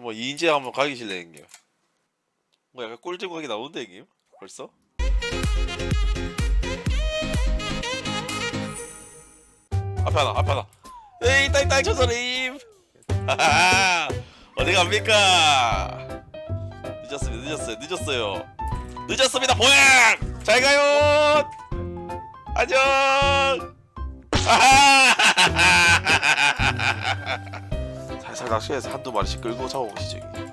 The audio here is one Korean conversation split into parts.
뭐 2인제 한번 가기 실래 형님. 뭐 약간 꿀잼 각이 나오는데 형님? 벌써? 앞에 하나 앞에 하나. 에이 조선님 하하 어디 갑니까? 늦었습니다 늦었어요 늦었어요. 늦었습니다 보양 잘 가요! 안녕 아하 살살 낚시해서 한두 마리씩 끌고 잡아보시죠 형님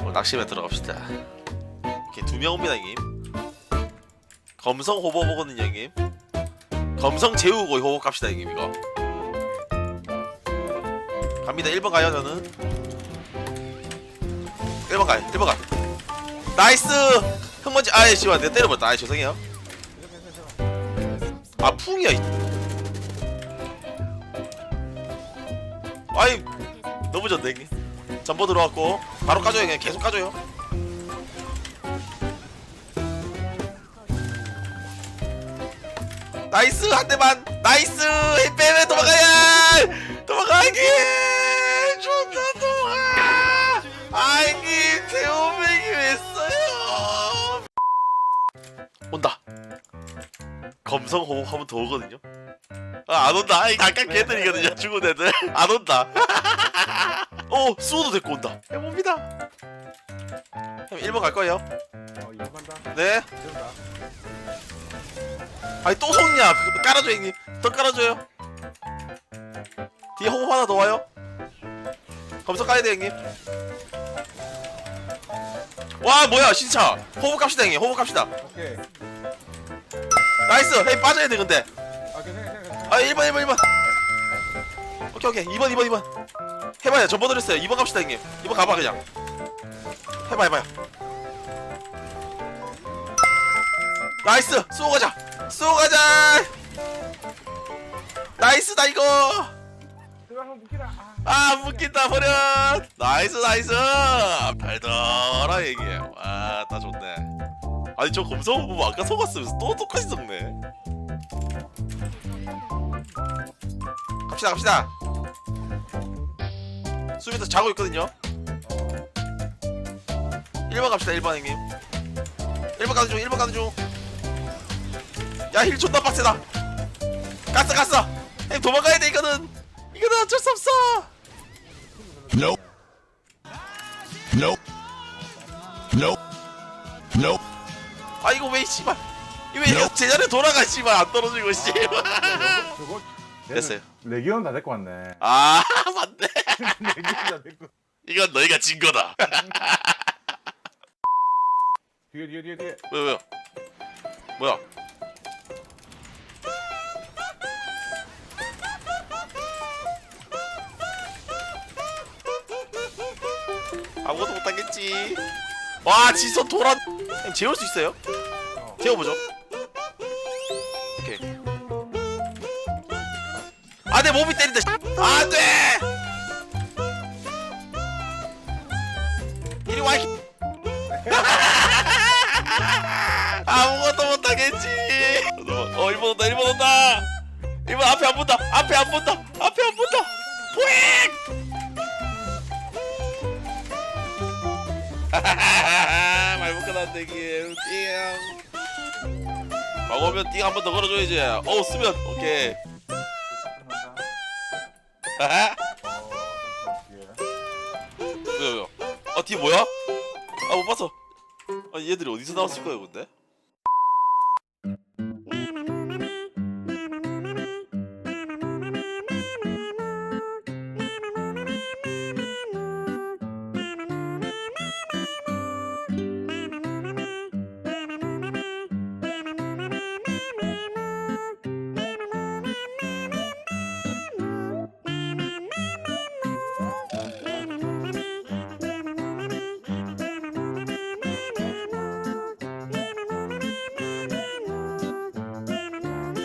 오늘 낚시에 들어갑시다. 이렇게 두명 옵니다 형님 검성 호버 보거든요 형님 검성 재우고 호버 갑시다 형님 이거. 갑니다. 1번 가요 저는. 1번 가요 1번 가. 나이스! 흙먼지 아예 씨발 내가 때려버렸다. 아예 죄송해요. 아 풍이야 좋네 형님 전보 들어왔고 바로 까줘요 그냥. 계속 까줘요. 나이스 한 대만. 나이스 빼빼 도망가야! 도망가기 존나 도망가! 아이님 대호백이 왜 써요. 온다. 검성 호흡 하면 더 오거든요. 아, 안 온다. 이 각각 개들이거든요 죽은 애들. 안 온다 오 수호도 데리고 온다. 해봅니다. 형 1번 갈 거예요. 어 이거 간다. 네. 된다. 아니 또 속냐? 그거 깔아줘 형님. 더 깔아줘요. 뒤에 호흡 하나 더 와요. 검사 까야 돼 형님. 와 뭐야 신차. 호흡 갑시다 형님. 호흡 갑시다. 오케이. 나이스. 헤이 빠져야 돼 근데. 아 괜찮아 괜찮아 아. 1번 1번 1번. 오케이 오케이. 2번 2번 2번 해봐요. 전번 드렸어요. 2번 갑시다 형님. 2번 가봐 그냥. 해봐 해봐요. 나이스! 쏘고 가자! 쏘고 가자! 나이스다 이거! 아. 아 묶인다 버려! 나이스 나이스! 달달하 얘기해. 와다 좋네. 아니 저 검성 보면 아까 속았으면서 또 똑같이 속네. 갑시다 갑시다 수비도 자고 있거든요. 1번 갑시다 1번 형님. 1번 가는 중 1번 가는 중야힐 존나 빡세다. 갔어 갔어. 형님 도망가야 돼 이거는. 이거는 어쩔 수 없어. Nope. Nope. Nope. Nope. 아 이거 왜 씨발. 이거 왜 제자리에 돌아가 씨발. 안 떨어지고 씨발. 저거 됐어요. 레기온 다 데리고 왔네. 아 맞네 데리고 이건 너희가 진 거다. 뒤에 뒤에 뒤에 뒤에. 왜 왜요? 뭐야? 아무것도 못하겠지. 와 지선 형 재울 수 있어요? 어. 재워보죠. 오케이. 아 내 몸이 때린다. 안 돼 아무것도 못하겠지. 어 1번 온다 1번 온다. 1번 앞에 안 본다 앞에 안 본다 앞에 안 본다 뿌익 말못 끝났네 이게 띵 막오면 띵 한 번 더 걸어줘야지. 어 쓰면 오케이. 하하 어 왜요 아 뒤에 뭐야? 아 못 봤어. 아 얘들이 어디서 나왔을 거예요 근데?